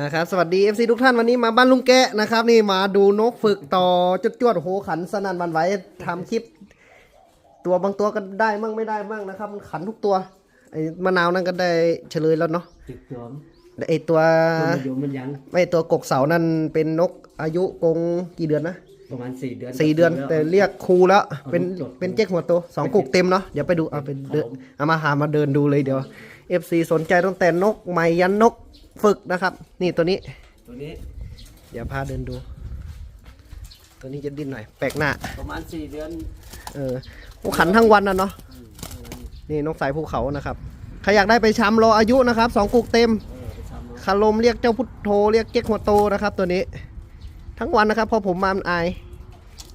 นะครับสวัสดี FC ทุกท่านวันนี้มาบ้านลุงแกะนะครับ นี่มาดูนกฝึกต่อจดจวดๆโหขันสนั่นหวันไหวทำคลิป ตัวบางตัวก็ได้มั่งไม่ได้มั่งนะครับมันขันทุกตัวไอ้มะนาวนั่นก็ได้เฉลยแล้วเนาะติดจอมไอ้ตัวมันอยู่มันยังไอ้ตัวกกเสานั่นเป็นนกอายุกงกี่เดือนนะประมาณสี่เดือนสี่เดือนแต่เรียกครูแล้วเป็นจบเป็นเจ๊กหัวโตสองกุกเต็มเนาะเดี๋ยวไปดูเอาไปเดินเอามาหามาเดินดูเลยเดี๋ยว FC สนใจตั้งแต่นกใหม่ยันนก ฝึกนะครับ นี่ตัวนี้ ตัวนี้เดี๋ยวพาเดินดู ตัวนี้จะดิ้นหน่อย แปลกหน้า ประมาณสี่เดือนเออโอ้ขันทั้งวันนะเนาะนี่นกสายภูเขานะครับใครอยากได้ไปชำรออายุนะครับสองกุกเต็มเออไปทำเนาะคารมเรียกเจ้าพุทโธเรียกเจ๊กหัวโตนะครับ ตัวนี้ ทั้งวันนะครับ พอผมมามันอาย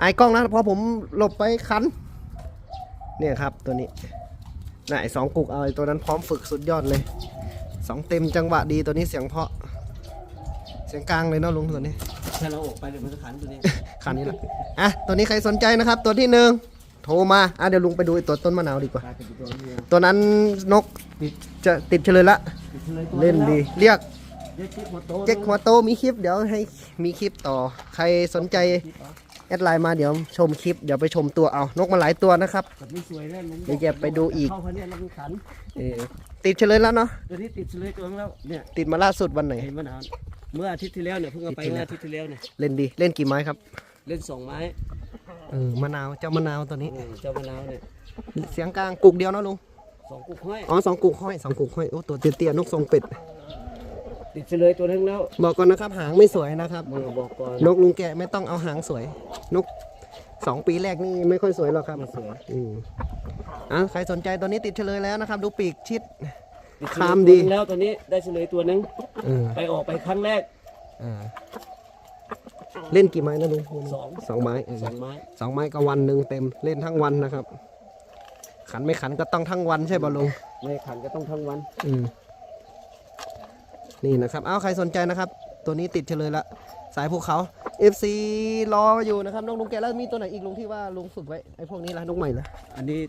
อายกล้องนะพอผมหลบไปคันเนี่ยครับตัวนี้น่ะไอ้สองกุกเอาไอ้ตัวนั้นพร้อมฝึกสุดยอดเลย สองเต็มจังหวะดีตัวนี้เสียงเพราะ เสียงกลางเลยเนาะลุงตัวนี้ถ้าเราออกไปเดี๋ยวมันจะขันตัวนี้คันนี้แหละอะตัวนี้ใครสนใจนะครับ ตัวที่หนึ่งโทรมาอะเดี๋ยวลุงไปดูไอ้ตัวต้นมะนาวดีกว่ากลายเป็นตัวนี้ตัวนั้นนกจะติดเฉลยละติดเลยตัวเล่นดีเรียกเรียกเจ๊กหัวโตเจ๊กหัวโตมีคลิปเดี๋ยวให้มีคลิปต่อ ใครสนใจ แอดไลน์มาเดี๋ยวชมคลิปเดี๋ยวไปชมตัวเอานกมาหลายตัวนะครับแบบนี้สวยแน่นเดี๋ยวจะไปดูอีกเข้าพันเนี่ยเรามันขันเออติดเฉลยแล้วเนาะตัวนี้ติดเลยตัวนึงแล้วเนี่ยติดมาล่าสุดวันไหนเห็นมะนาวเมื่ออาทิตย์ที่แล้วเนี่ยเพิ่งเอาไปอาทิตย์ที่เมื่แล้วออาทิตย์ที่แล้วเนี่ยเล่นดีเล่นกี่ไม้ครับ เล่นสองไม้เออมะนาวเจ้ามะนาวตัวนี้เออเจ้ามะนาวเนี่ยเสียงกลางกุกเดียวเนาะลุงสองกุกห้อยอ๋อสองกุกห้อยสองกุกห้อยโอ้ตัวเตี้ยๆนกทรงเป็ด ติดเลยตัวนึงแล้วบอกก่อนนะครับหางไม่สวยนะครับมือบอกก่อนนกลุงแกะไม่ต้องเอาหางสวย นกสองปีแรกนี่ไม่ค่อยสวยหรอกครับไม่สวยอืมอะใครสนใจตัวนี้ติดเฉลยแล้วนะครับ ดูปีกชิดติดคามตัวดีนึงแล้วตัวนี้ได้เฉลยตัวนึงเออไปออกไปครั้งแรกอ่าเล่นกี่ไม้นะลุงสองสองไม้เออสองไม้สองไม้ก็วันหนึ่งเต็มเล่นทั้งวันนะครับ ขันไม่ขันก็ต้องทั้งวันใช่ป่ะลุงไม่ขันก็ต้องทั้งวัน อืม นี่นะครับ เอาใครสนใจนะครับ ตัวนี้ติดเฉลยละสายภูเขา FC รออยู่นะครับน้องลุงแกะแล้วมีตัวไหนอีกลุงที่ว่าลุงฝึกไว้ไอ้พวกนี้ละนกใหม่ละอันนี้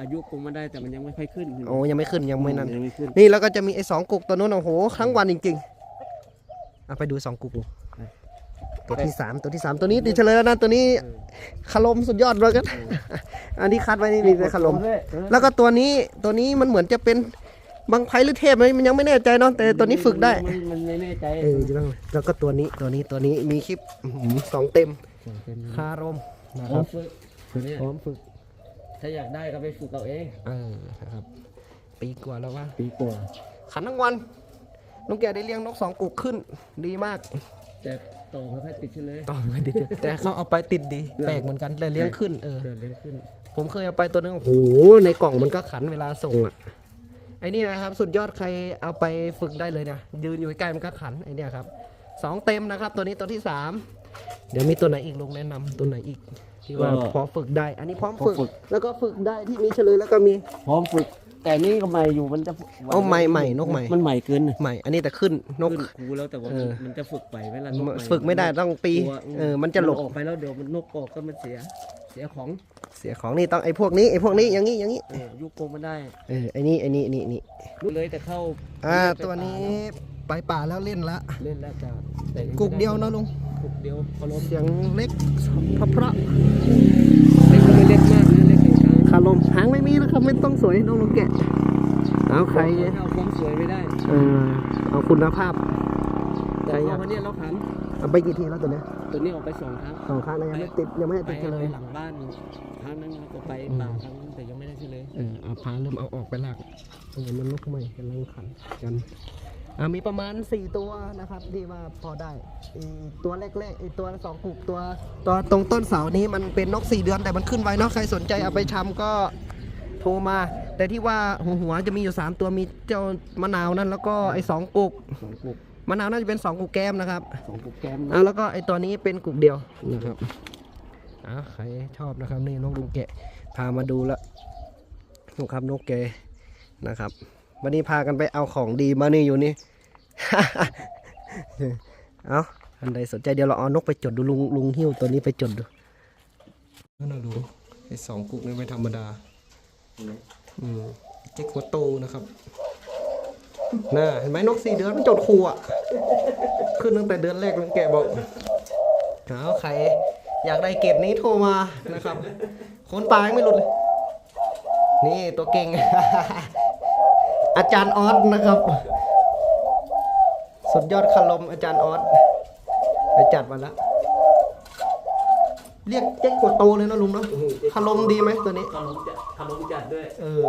อายุคงมาได้แต่มันยังไม่ค่อยขึ้นโอ้ยังไม่ขึ้นยังไม่นั่นยังไม่ขึ้นนี่แล้วก็จะมีไอ้สองกุกตัวนู้นโอ้โหทั้งวันจริงๆเอาไปดูสองกุกดูตัวที่สามตัวที่สามตัวนี้ติดเฉลยแล้วนะตัวนี้คารมสุดยอดเลยกันอันที่คัดไว้นี่มีแต่คารมด้วยเออแล้วก็ตัวนี้ตัวนี้มันเหมือนจะเป็น บางไพหรือเทพไหมมันยังไม่แน่ใจเนาะแต่ตัวนี้ฝึกได้ มันมันไม่แน่ใจเออจะต้องแล้วก็ตัวนี้ตัวนี้ตัวนี้มีคลิปอื้อหือสองเต็มคารมนะพคร้อรัมบฝึกตัวเนี้ยพร้อมฝึกถ้าอยากได้ก็ไปฝึกเอาเอง เออนะครับปีกว่าแล้วว่า ปีกว่าขันทั้งวันน้องแกได้เลี้ยงนกสองกุกขึ้น ดีมากแต่โตเขาให้ติดเฉลยต่อไม่ติดแต่เขาเอาไปติดดีแปลกเหมือนกันแต่เลี้ยงขึ้นเออ เดินเร็วขึ้นผมเคยเอาไปตัวนึงโอ้โหในกล่องมันก็ขันเวลาส่งอะ ไอ้นี่นะครับ สุดยอดใครเอาไปฝึกได้เลยเนี่ยยืนอยู่ใกล้ๆมันก็ขันไอ้เนี่ยครับสองเต็มนะครับ ตัวนี้ตัวที่สามเดี๋ยวมีตัวไหนอีกลงแนะนำตัวไหนอีกที่ว่าพอฝึกได้ อันนี้พร้อมฝึก แล้วก็ฝึกได้ที่มีเฉลยแล้วก็มี พร้อมฝึก แต่นี่ก็ใหม่อยู่มันจะเอาใหม่ใหม่นกใหม่ มันใหม่เกินใหม่ อันนี้แต่ขึ้นนก ขึ้นครูแล้วแต่ว่าเออ มันจะฝึกไปเวลานกใหม่ฝึกไม่ได้ต้องปีกลัวเออมันจะหลบ ออกไปแล้วเดี๋ยวมันนกออกก็มันเสีย เสียของเสียของนี่ต้องไอ้พวกนี้ไอ้พวกนี้อย่างนี้อย่างนี้เออยุคโกงมันได้เออไอ้นี่ไอ้นี่นี่นี่รู้เลยแต่เข้าอ่าตัวนี้ไปป่าแล้วเล่นละเล่นแล้วจ้ะแต่ยังไม่กุกเดียวนะลุงกุกเดียวพอลมเสียงเล็กเพราะเพราะเล็กไม่เล็กมากนะเล็กกลางๆคาลมหางไม่มีนะครับไม่ต้องสวยน้องลุงแกะเอาใครเอาความสวยไม่ได้เออเอาคุณภาพแต่ใครอยากพอวันนี้เราขันเอาไปกี่ทีแล้วตัวเนี้ย ตัวนี้ออกไปสองครั้งสองครั้งนะยังไม่ติดยังไม่ได้ไปติดเฉลไปยหลังบ้านครั้งนั้นแล้วก็ไปป่าครั้งนั้นแต่ยังไม่ได้เฉลยเออเอาพาเริ่มเอาออกไปลากเออมันนกใหม่กำลังขันกันอ่ามีประมาณ 4 ตัวนะครับที่ว่าพอได้ไอ้ตัวแรกๆไอ้ตัวสองกุกตัวตัวตรงต้นเสานี้มันเป็นนก 4 เดือนแต่มันขึ้นไวเนาะใครสนใจเอาไปชำก็โทรมา แต่ที่ว่าหัวหัวๆจะมีอยู่ 3 ตัวมีเจ้ามะนาวนั่นแล้วก็ไอ้สองกุกสองกุก มะนาวน่าจะเป็น2กุกแก้มนะครับสองกุกแกมอะแล้วก็ไอ้ตัวนี้เป็นกุกเดียวนะครับอะใครชอบนะครับนี่นกลุงแกะพามาดูแล้วนกครับนกแกนะครับ วันนี้พากันไปเอาของดีมานี่อยู่นี่ เอาอันใดสนใจเดี๋ยวเราเอานกไปจดดูลุงลุงหิ้วตัวนี้ไปจดดูนั่นเราดูไอ้สองกุกนี่ไม่ธรรมดาอืมเจ๊กหัวโตนะครับ น่ะเห็นไหมนกสี่เดือนมันจดครูอะ ขึ้นตั้งแต่เดือนแรกลุงแกบอกเอาใครอยากได้เกรดนี้โทรมานะครับ คนปลายังไม่หลุดเลย นี่ตัวเก่ง อาจารย์ออสนะครับ สุดยอดคารมอาจารย์ออสไปจัดมาแล้วเรียกเจ๊กหัวโตเลยนะลุงเนาะคารมดีไหมตัวนี้ขนมจัดขนมจัดด้วย เออ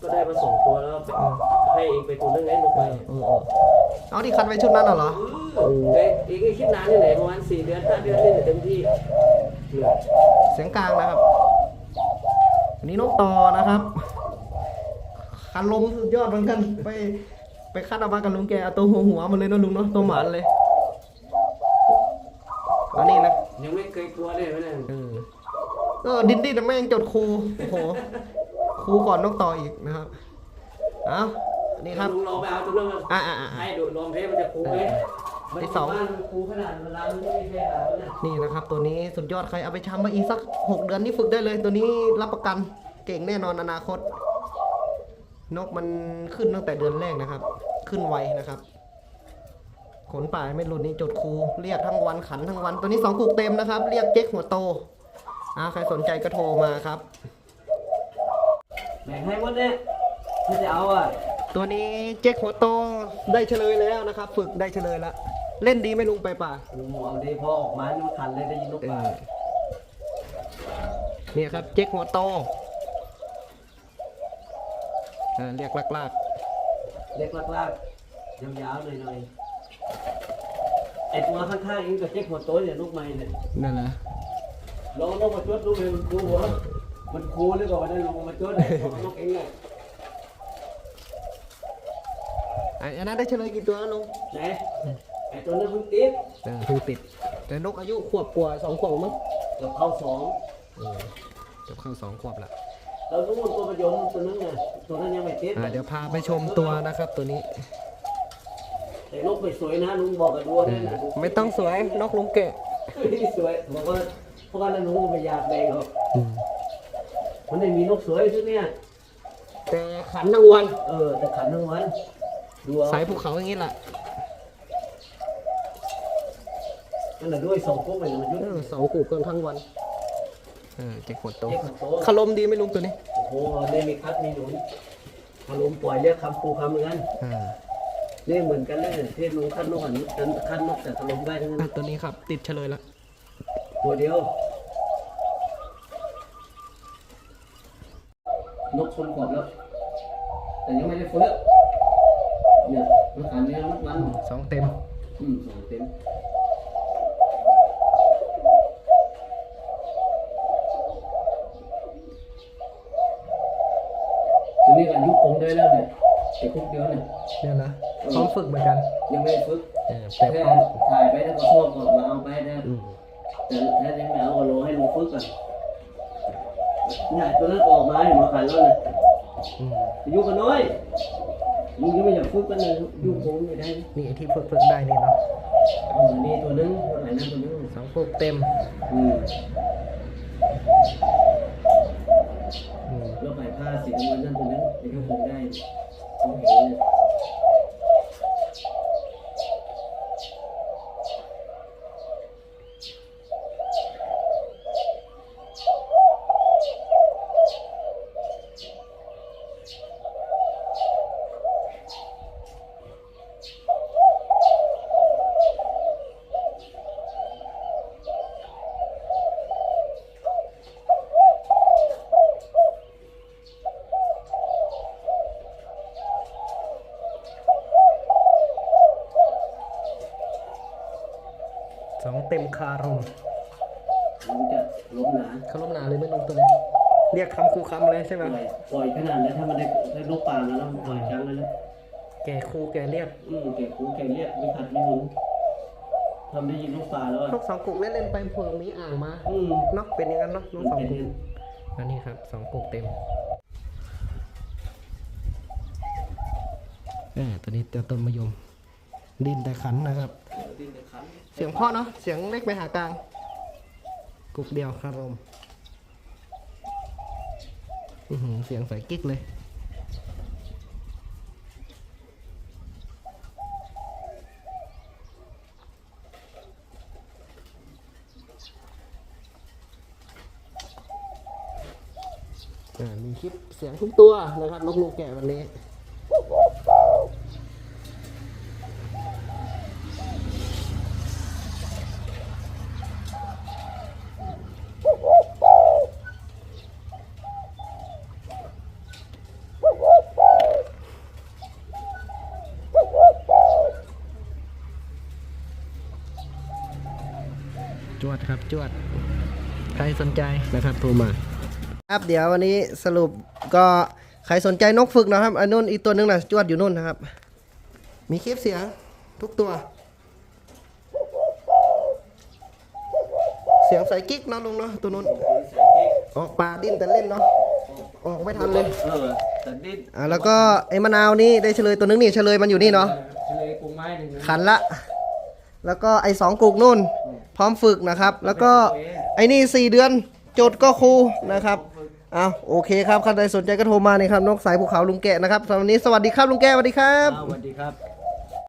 ก็ได้มาสองตัว แล้วไปให้เองไปตัวนึงไงลงไปเออเออเอาที่คันไว้ชุดนั้นน่ะเหรอเอ้ยเองคิดนานยังไงประมาณสี่เดือนห้าเดือนนี่เต็มที่เสียงกลางนะครับอันนี้นกต่อนะครับ คันลมสุดยอดเหมือนกันไปไปคัดเอามากับลุงแกเอาตัวหัวหัวๆมันเลยนะลุงเนาะตัวหมานเลยอันนี้นะยังไม่เคยกลัวเลยไม่ได้เออเออดินดินแม่งจดครูโอ้โหครูก่อนนกต่ออีกนะครับ เอาอันนี่ครับลุงลองไปเอาตัวนึงมาอ่าอ่าอ่าให้ดูลองเทมันจะคูไหมที่สองมันคูขนาดเวลามันไม่ใช่ขนาดนั้นนะนี่นะครับ ตัวนี้สุดยอดใครเอาไปชำมาอีกสักหกเดือนนี่ฝึกได้เลย ตัวนี้รับประกันเก่งแน่นอนอนาคต นกมันขึ้นตั้งแต่เดือนแรกนะครับ ขึ้นไวนะครับ ขนป่าไม่หลุดนี่จดครูเรียกทั้งวันขันทั้งวัน ตัวนี้สองกุกเต็มนะครับ เรียกเจ๊กหัวโตอ่าใครสนใจก็โทรมาครับ แบ่งให้หมดเนี่ย ถ้าจะเอาอะตัวนี้เจ๊กหัวโตได้เฉลยแล้วนะครับ ฝึกได้เฉลยแล้วเล่นดีไหม่ลุงไปป่าโอ้โหเอาดีพอออกมานี่มันขันเลยได้ยินนกเอป่าอเนี่ยครับเจ๊กหัวโตอ่าเรียกลากเล็กลากๆยาวๆหน่อยๆไอตัวข้างๆเองกับเจ๊กหัวโตเนี่ยลูกไม้เนี่ยๆนั่นแหละลองนกมาจดดูเลยมันคูหัวมันคูหรือเปล่าวันนั้นลงมาจดเนี่ยนกเองเนี่ย อะอันนั้นได้เฉลยกี่ตัวแล้วลุงไหนไอตัวนั้นเพิ่งติดเออเพิ่งติด แต่นกอายุขวบกว่าสองขวบมั้งเกือบเข้าสองเออเดี๋ยวเข้าสองขวบละแล้วนู่นตัวประยมตัวนั้นไงตัวนั้นยังไม่ติดอ่าเดี๋ยวพาไปชมตัวนะครับ ตัวนี้แต่นกไม่สวยนะลุงบอกกับดัวเอเนี่ยอนะไม่ต้องสวยนกลุงเกะไม่สวยบอกว่าเพราะว่าแล้วลุงก็ไม่อยากแบ่งหรอกอืมมันไม่มีนกสวยที่เนี่ยแต่ขันทั้งวัน เออแต่ขันทั้งวัน ดูเอาสายภูเขาอย่างนี้แหละนั่นแหละด้วยสองพวกมันมันยุดเออสองกูกันทั้งวันเออเจ๊กหัวโตเจ๊กหัวโตคารมดีไหม่ลุงตัวนี้โอ้โหนี่มีคัดมีหนุนอารมณ์ปล่อยเรียกคำปูคำเหมือนกันอ่านี่เหมือนกันเลยที่ลุงคัดนกอันนั้นคัดนกแต่อารมณ์ได้ทั้งนั้อะนตัวนี้ครับ ติดเฉลยละตัวเดียว นกชนขอบแล้ว แต่ยังไม่ได้ฟื้น เนี่ยมันขันเนี่ยมันมันสองเต็ม อืมสองเต็มตัวนี้ก็อายุคงได้แล้วเนี่ยแต่คุกเดียวเนี่ยเนี่ยนะพร้อมฝึกเหมือนกัน ยังไม่ได้ฝึกเออแต่แค่พร้อมถ่ายไปแล้วก็ชอบก็มาเอาไปนะอืมแต่ถ้ายังไม่เอาก็รอให้ลุงฝึกก่อนเนี่ยตัวนั้นออกมาเห็นมาขายแล้วเนี่ยอืมอายุก็น้อย ลุงยังไม่อยากฝึกกันเลยอายุคงไม่ได้นี่ไอ้ที่ฝึกฝึกได้นี่เนาะอืมนี่ตัวนึงตัวไหนนั่นตัวนึงสองกุกเต็มอืมอืมแล้วใบผ้าสีน้ำเงินนั่นตัวนึงอายุคงได้ต้องเห็นเนี่ย คารมลุงจะล้มหนาเขาล้มหนาเลยไม่ลงตัวเลยเรียกคำคูคำเลยใช่ไหมปล่อยปล่อยขนาดนี้ถ้ามันได้ได้นกปลามาแล้วปล่อยจังเลยนะแกครูแกเรียกอืมแกคูแกเรียกไม่ขัดไม่หนุนทำได้ยินนกปลาแล้วอะนกสองกุกเล่นเล่นๆไปเผื่อมีอ่างมาอืมเนาะเป็นอย่างนั้นเนาะนกสองเป็นกุกอันนี้ครับสองกุกเต็มเออตัวนี้ตัวต้นมะยมดินแต่ขันนะครับ ดินแต่ขันเสียงพ่อเนาะ เสียงเล็กไปหากลางกุกเดียวครับผมเสียงใส่กิ๊กเลย มีคลิปเสียงทุกตัวนะครับ ลูกๆแก่วันนี้ จวดครับจวด ใครสนใจนะครับโทรมา ครับเดี๋ยววันนี้สรุปก็ใครสนใจนกฝึกนะครับอันนู้นอีกตัวหนึงนะจวดอยู่นู่นนะครับ มีคลิปเสียงทุกตัว เสียงใส่กิ๊กเนาะลุงเนาะตัวนู้นออกปลาดิ้นแต่เล่นเนาะออกไม่ทันเลยเออแต่ดิ้นอ่าแล้วก็ไอ้มะนาวนี่ได้เฉลยตัวนึงนี่เฉลยมันอยู่นี่เนาะทะเลกุ้งไม้หนึ่งนะขันละ แล้วก็ไอ้สองกุกนู่น พร้อมฝึกนะครับ แล้วก็ไอ้นี่สี่เดือนโจทย์ก็ครูนะครับเอาโอเคครับใครใดสนใจก็โทรมานี่ครับนกสายภูเขาลุงแกะนะครับสำหรับวันนี้สวัสดีครับลุงแกะสวัสดีครับอ้าวสวัสดีครับ